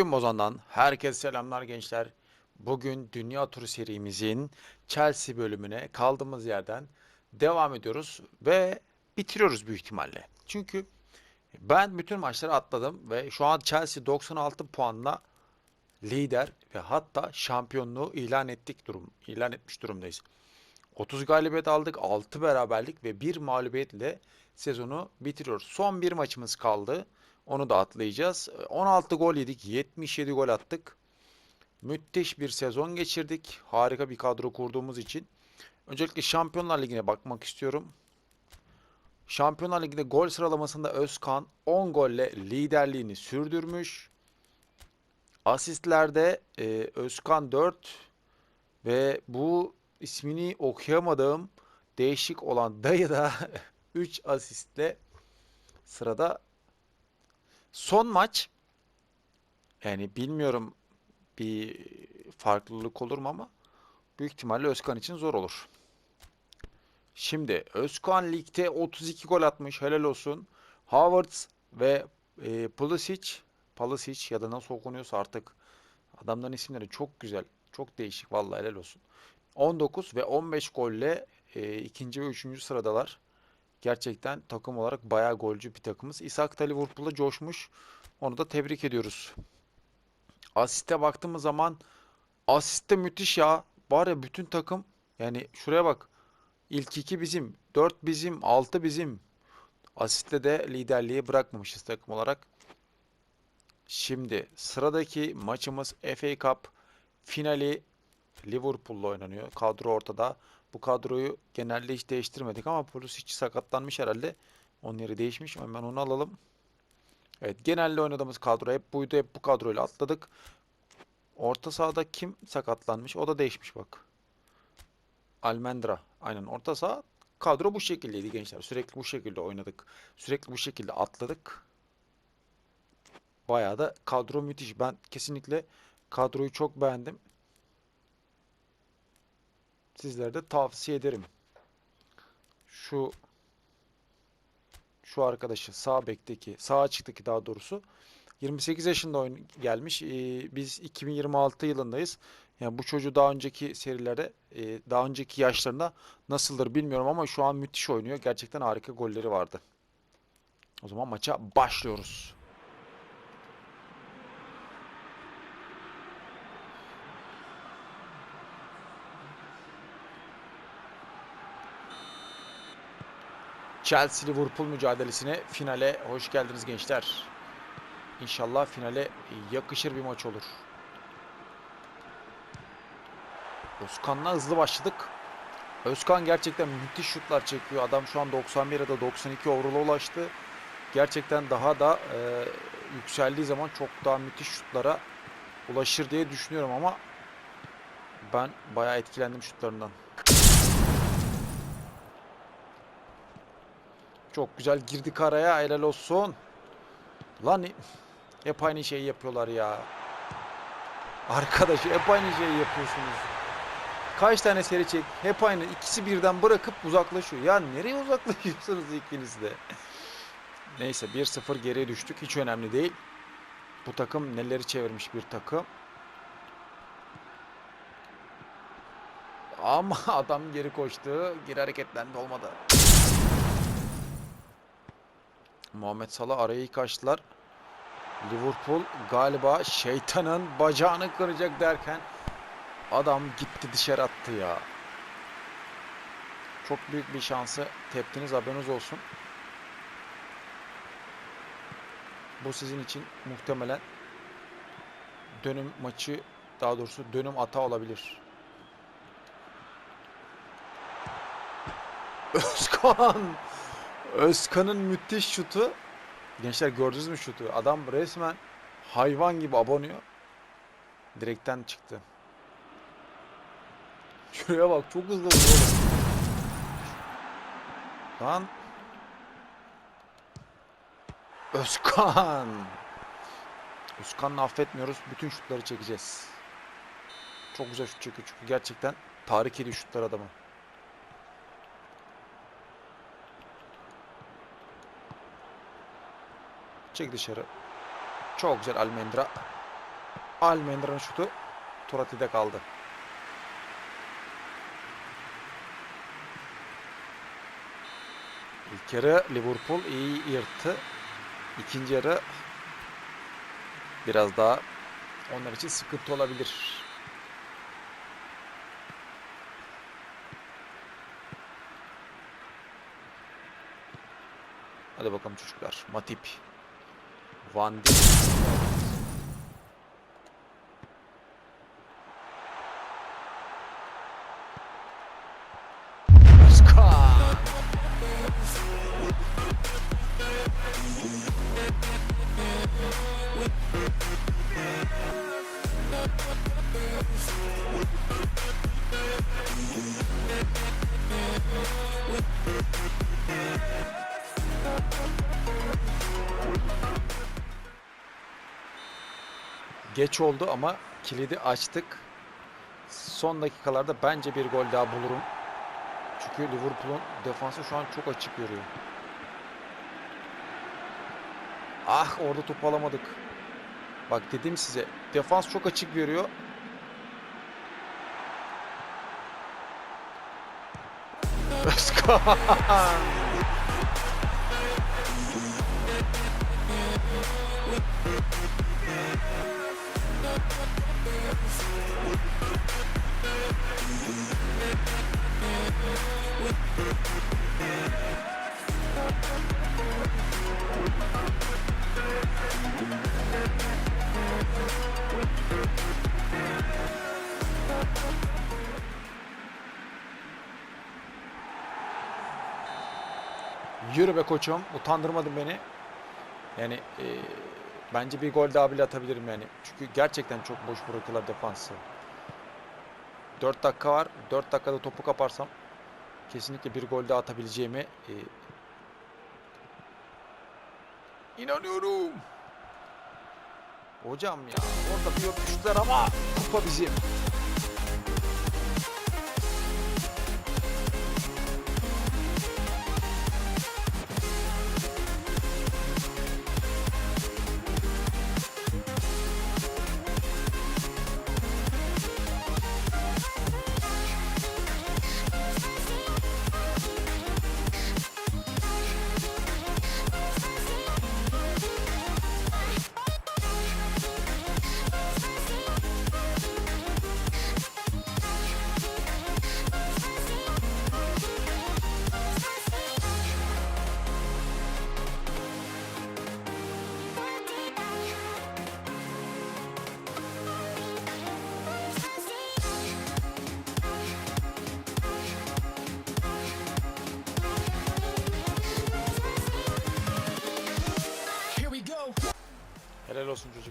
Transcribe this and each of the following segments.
Oyun Bozan'dan herkese selamlar gençler. Bugün Dünya Turu serimizin Chelsea bölümüne kaldığımız yerden devam ediyoruz ve bitiriyoruz büyük ihtimalle. Çünkü ben bütün maçları atladım ve şu an Chelsea 96 puanla lider ve hatta şampiyonluğu ilan ettik durum ilan etmiş durumdayız. 30 galibiyet aldık, 6 beraberlik ve 1 mağlubiyetle sezonu bitiriyoruz. Son bir maçımız kaldı. Onu da atlayacağız. 16 gol yedik, 77 gol attık. Müthiş bir sezon geçirdik. Harika bir kadro kurduğumuz için. Öncelikle Şampiyonlar Ligi'ne bakmak istiyorum. Şampiyonlar Ligi'de gol sıralamasında Özkan 10 golle liderliğini sürdürmüş. Asistlerde e, Özkan 4 ve bu ismini okuyamadığım değişik olan dayı da 3 asistle sırada. Son maç yani bilmiyorum bir farklılık olur mu ama büyük ihtimalle Özkan için zor olur. Şimdi Özkan ligde 32 gol atmış helal olsun. Havertz ve e, Pulisic, Pulisic ya da nasıl okunuyorsa artık adamların isimleri çok güzel. Çok değişik vallahi helal olsun. 19 ve 15 golle e, ikinci ve üçüncü sıradalar. Gerçekten takım olarak bayağı golcü bir takımız. Isak da Liverpool'da coşmuş. Onu da tebrik ediyoruz. Asiste baktığımız zaman asiste müthiş ya. Var ya bütün takım yani şuraya bak. İlk iki bizim, 4 bizim, 6 bizim. Asiste de liderliği bırakmamışız takım olarak. Şimdi sıradaki maçımız FA Cup finali Liverpool'la oynanıyor. Kadro ortada. Bu kadroyu genelde hiç değiştirmedik ama Pulisic sakatlanmış herhalde. Onun yeri değişmiş. Hemen onu alalım. Evet genelde oynadığımız kadro hep buydu. Hep bu kadroyla atladık. Orta sahada kim sakatlanmış? O da değişmiş bak. Almendra. Aynen orta saha kadro bu şekildeydi gençler. Sürekli bu şekilde oynadık. Sürekli bu şekilde atladık. Bayağı da kadro müthiş. Ben kesinlikle kadroyu çok beğendim. Sizlere de tavsiye ederim. Şu şu arkadaşı sağ bekteki, sağ açıktaki daha doğrusu 28 yaşında oyun gelmiş. Ee, biz 2026 yılındayız. Yani bu çocuğu daha önceki serilerde, e, daha önceki yaşlarında nasıldır bilmiyorum ama şu an müthiş oynuyor. Gerçekten harika golleri vardı. O zaman maça başlıyoruz. Chelsea Liverpool mücadelesine finale hoş geldiniz gençler. İnşallah finale yakışır bir maç olur. Özkan'la hızlı başladık. Özkan gerçekten müthiş şutlar çekiyor. Adam şu an 91 ya da 92 overall'a ulaştı. Gerçekten daha da e, yükseldiği zaman çok daha müthiş şutlara ulaşır diye düşünüyorum ama ben bayağı etkilendim şutlarından. Çok güzel girdik araya. Helal olsun. Lan hep aynı şeyi yapıyorlar ya. Arkadaş hep aynı şeyi yapıyorsunuz. Kaç tane seri çek? Hep aynı. İkisi birden bırakıp uzaklaşıyor. Ya nereye uzaklaşıyorsunuz ikiniz de? Neyse 1-0 geriye düştük. Hiç önemli değil. Bu takım neleri çevirmiş bir takım. Ama adam geri koştu. Geri hareketlendi olmadı. Muhammed Salah arayı kaçtılar. Liverpool galiba şeytanın bacağını kıracak derken adam gitti dışarı attı ya. Çok büyük bir şansı teptiniz haberiniz olsun. Bu sizin için muhtemelen dönüm maçı daha doğrusu dönüm ata olabilir. Özkan Özkan'ın müthiş şutu. Gençler gördünüz mü şutu? Adam resmen hayvan gibi abanıyor. Direkten çıktı. Şuraya bak çok hızlı vuruyor. Lan. Özkan. Özkan'ı affetmiyoruz. Bütün şutları çekeceğiz. Çok güzel şut çekiyor çünkü gerçekten tarih ediyor şutlar adamı. Çek dışarı. Çok güzel Almendra. Almendra'nın şutu Turati'de kaldı. İlk yarı Liverpool iyi yırttı. İkinci yarı biraz daha onlar için sıkıntı olabilir. Hadi bakalım çocuklar. Matip. Van Dijk. Geç oldu ama kilidi açtık. Son dakikalarda bence bir gol daha bulurum. Çünkü Liverpool'un defansı şu an çok açık görüyor. Ah orada topu alamadık. Bak dedim size defans çok açık görüyor. Özkan. Yürü be koçum. Utandırmadın beni. Yani e, bence bir gol daha bile atabilirim yani. Çünkü gerçekten çok boş bırakıyorlar defansı. 4 dakika var. 4 dakikada topu kaparsam kesinlikle bir gol daha atabileceğime e, inanıyorum. Hocam ya orada bir öpüştüler ama kupa bizim.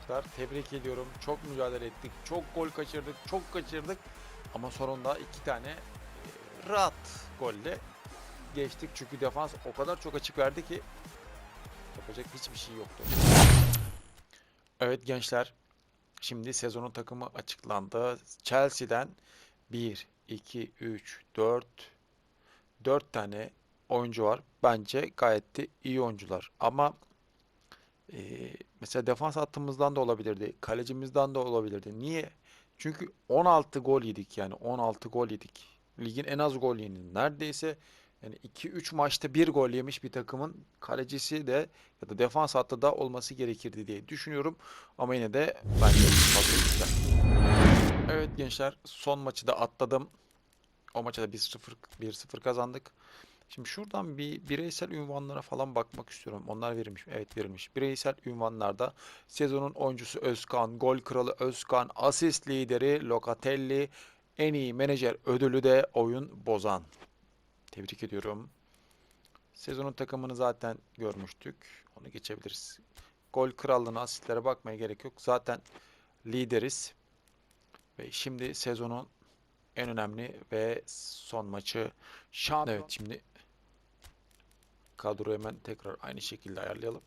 Çocuklar. Tebrik ediyorum. Çok mücadele ettik. Çok gol kaçırdık. Çok kaçırdık. Ama sonunda iki tane e, rahat golle geçtik. Çünkü defans o kadar çok açık verdi ki yapacak hiçbir şey yoktu. Evet gençler. Şimdi sezonun takımı açıklandı. Chelsea'den 1, 2, 3, 4 4 tane oyuncu var. Bence gayet de iyi oyuncular. Ama ee, mesela defans hattımızdan da olabilirdi. Kalecimizden de olabilirdi. Niye? Çünkü 16 gol yedik yani 16 gol yedik. Ligin en az gol yediğini neredeyse yani 2-3 maçta bir gol yemiş bir takımın kalecisi de ya da defans hattı da olması gerekirdi diye düşünüyorum. Ama yine de bence. Evet gençler son maçı da atladım. O maçta da 1-0 1-0 kazandık. Şimdi şuradan bir bireysel ünvanlara falan bakmak istiyorum. Onlar verilmiş mi? Evet verilmiş. Bireysel ünvanlarda sezonun oyuncusu Özkan, gol kralı Özkan, asist lideri Locatelli, en iyi menajer ödülü de oyun bozan. Tebrik ediyorum. Sezonun takımını zaten görmüştük. Onu geçebiliriz. Gol krallığına, asistlere bakmaya gerek yok. Zaten lideriz. Ve şimdi sezonun en önemli ve son maçı şampiyon. Evet şimdi kadroyu hemen tekrar aynı şekilde ayarlayalım.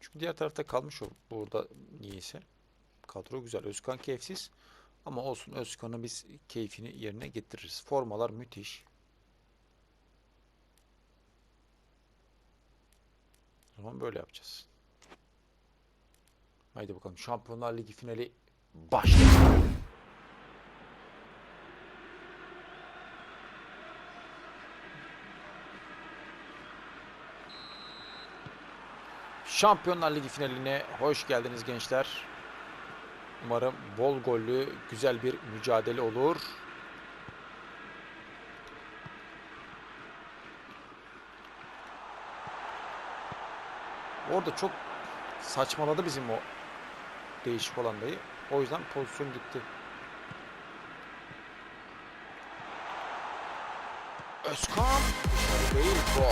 Çünkü diğer tarafta kalmış o burada niyeyse. Kadro güzel. Özkan keyifsiz. Ama olsun Özkan'ı biz keyfini yerine getiririz. Formalar müthiş. O zaman böyle yapacağız. Haydi bakalım. Şampiyonlar Ligi finali başlasın. Şampiyonlar Ligi finaline hoş geldiniz gençler. Umarım bol gollü güzel bir mücadele olur. Orada çok saçmaladı bizim o değişik olan dayı. O yüzden pozisyon gitti. Özkan dışarı değil gol.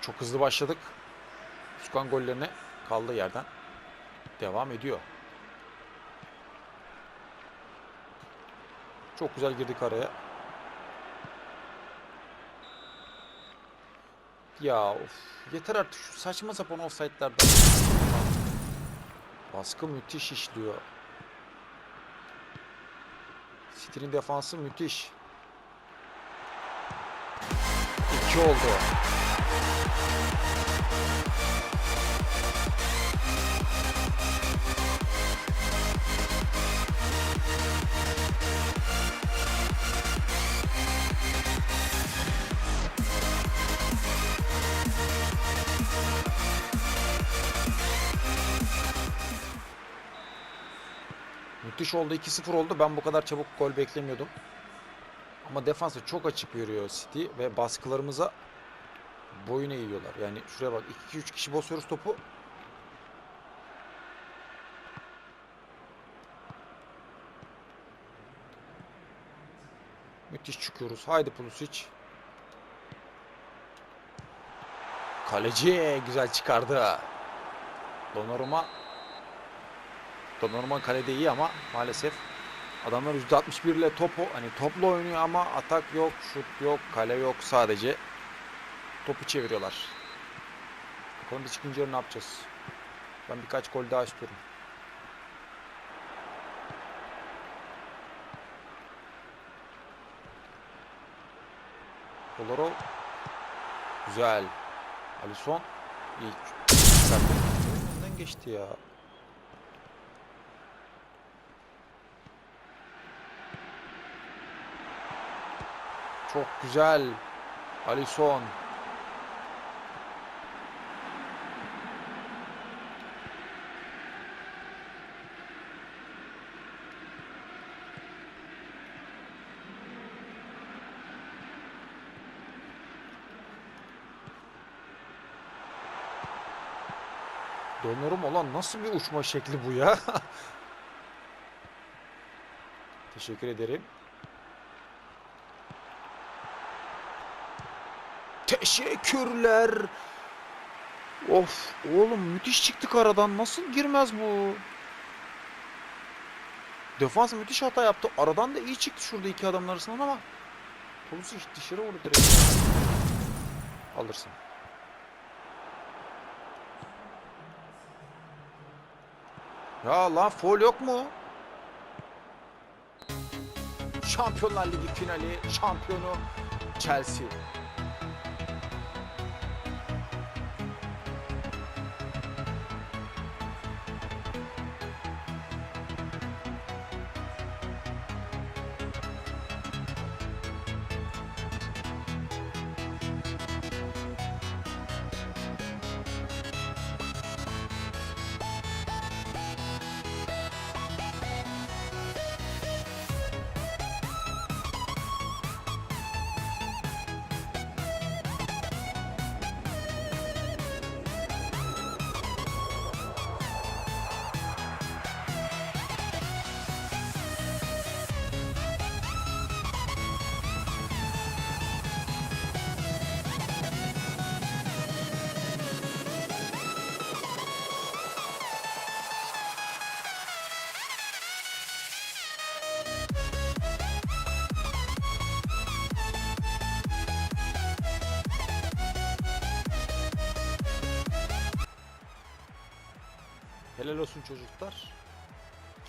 Çok hızlı başladık. Özkan gollerine kaldığı yerden devam ediyor. Çok güzel girdik araya. Ya of. Yeter artık şu saçma sapan offside'lardan. Baskı müthiş işliyor. City'nin defansı müthiş. İki oldu. Müthiş oldu. 2-0 oldu. Ben bu kadar çabuk gol beklemiyordum. Ama defansı çok açık veriyor City ve baskılarımıza boyun eğiyorlar. Yani şuraya bak 2-3 kişi basıyoruz topu. Müthiş çıkıyoruz. Haydi Pulisic. Kaleci güzel çıkardı. Donnarumma Donnarumma kalede iyi ama maalesef adamlar %61 ile topu hani topla oynuyor ama atak yok, şut yok, kale yok sadece topu çeviriyorlar. Bakalım biz ikinci yarı ne yapacağız? Ben birkaç gol daha istiyorum. Kolarov güzel. Alisson iyi. Önünden geçti ya. Çok güzel. Alisson. Dönüyorum olan nasıl bir uçma şekli bu ya? Teşekkür ederim. Teşekkürler. Of oğlum müthiş çıktık aradan. Nasıl girmez bu? Defans müthiş hata yaptı. Aradan da iyi çıktı şurada iki adamın arasından ama Pulisic dışarı vurdu direkt. Alırsın. Ya lan foul yok mu? Şampiyonlar Ligi finali şampiyonu Chelsea. Helal olsun çocuklar.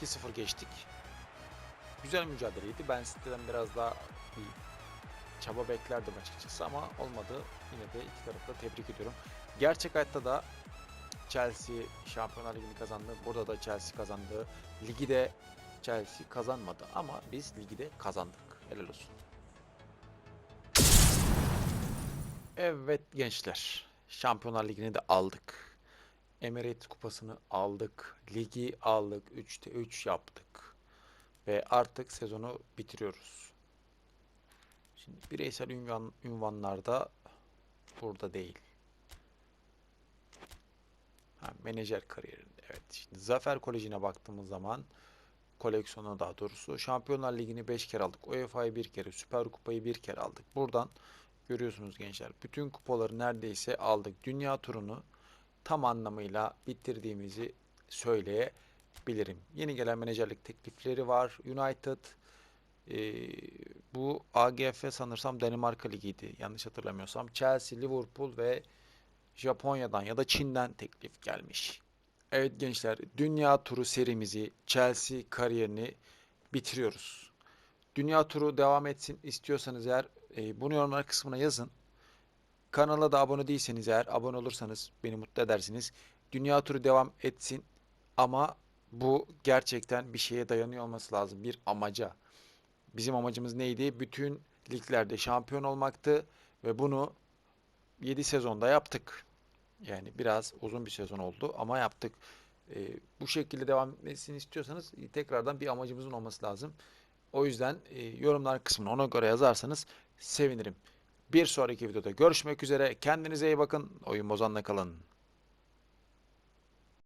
2-0 geçtik. Güzel mücadeleydi. Ben siteden biraz daha bir çaba beklerdim açıkçası ama olmadı. Yine de iki tarafı da tebrik ediyorum. Gerçek hayatta da Chelsea Şampiyonlar Ligi'ni kazandı. Burada da Chelsea kazandı. Ligi de Chelsea kazanmadı ama biz ligi de kazandık. Helal olsun. Evet gençler. Şampiyonlar Ligi'ni de aldık. Emirates Kupası'nı aldık. Ligi aldık. 3'te 3 yaptık. Ve artık sezonu bitiriyoruz. Şimdi bireysel ünvan, ünvanlarda burada değil. Ha, menajer kariyerinde. Evet. Şimdi Zafer Koleji'ne baktığımız zaman koleksiyonu daha doğrusu Şampiyonlar Ligi'ni 5 kere aldık. UEFA'yı bir kere, Süper Kupayı bir kere aldık. Buradan görüyorsunuz gençler. Bütün kupaları neredeyse aldık. Dünya turunu tam anlamıyla bitirdiğimizi söyleyebilirim. Yeni gelen menajerlik teklifleri var. United ee, bu AGF sanırsam Danimarka Ligi'ydi. Yanlış hatırlamıyorsam. Chelsea, Liverpool ve Japonya'dan ya da Çin'den teklif gelmiş. Evet gençler, Dünya Turu serimizi, Chelsea kariyerini bitiriyoruz. Dünya Turu devam etsin istiyorsanız eğer e, bunu yorumlar kısmına yazın. Kanala da abone değilseniz eğer abone olursanız beni mutlu edersiniz. Dünya Turu devam etsin ama bu gerçekten bir şeye dayanıyor olması lazım. Bir amaca. Bizim amacımız neydi? Bütün liglerde şampiyon olmaktı ve bunu 7 sezonda yaptık. Yani biraz uzun bir sezon oldu ama yaptık. Ee, bu şekilde devam etmesini istiyorsanız e, tekrardan bir amacımızın olması lazım. O yüzden e, yorumlar kısmına ona göre yazarsanız sevinirim. Bir sonraki videoda görüşmek üzere. Kendinize iyi bakın. Oyun bozanla kalın.